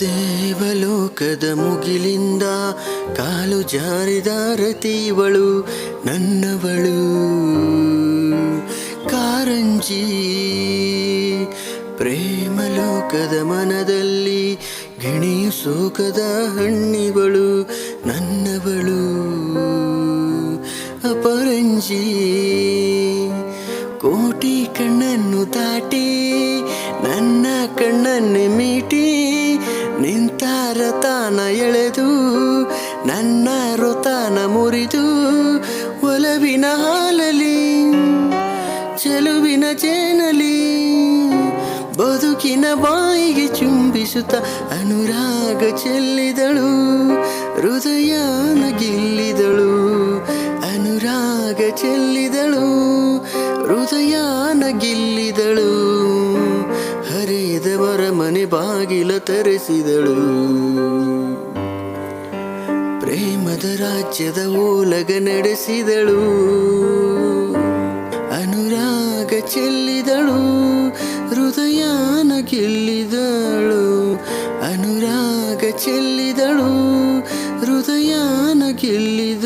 ದೇವಲೋಕದ ಮುಗಿಲಿಂದ ಕಾಲು ಜಾರಿದ ರತಿವಳು ನನ್ನವಳು. ಕಾರಂಜಿ, ಪ್ರೇಮಲೋಕದ ಮನದಲ್ಲಿ ಗಿಣಿಯು ಸೋಕದ ಹಣ್ಣಿವಳು ನನ್ನವಳು. ಅಪರಂಜಿ, ಕೋಟಿ ಕಣ್ಣನ್ನು ದಾಟಿ ನಿಂತ ತಾನ ಎಳೆದು, ನನ್ನ ರೊತಾನ ಮುರಿದು, ಒಲವಿನ ಹಾಲಲಿ ಚೆಲುವಿನ ಚೇನಲಿ ಬದುಕಿನ ಬಾಯಿಗೆ ಚುಂಬಿಸುತ್ತ ಅನುರಾಗ ಚೆಲ್ಲಿದಳು, ಹೃದಯನ ಗಿಲ್ಲಿದಳು, ಅನುರಾಗ ಚೆಲ್ಲಿದಳು, ಹೃದಯನ ಗಿಲ್ಲಿದಳು. ಹರಿದವರ ಮನೆ ಬಾಗಿಲ ತರಿಸಿದಳು. ಪ್ರೇಮದ ರಾಜ್ಯದ ಓಲಗ ನಡೆಸಿದಳು. ಅನುರಾಗ ಚೆಲ್ಲಿದಳು, ಹೃದಯಾನ ಗೆಲ್ಲಿದಳು. ಅನುರಾಗ ಚೆಲ್ಲಿದಳು, ಹೃದಯಾನ ಗೆಲ್ಲಿದಳು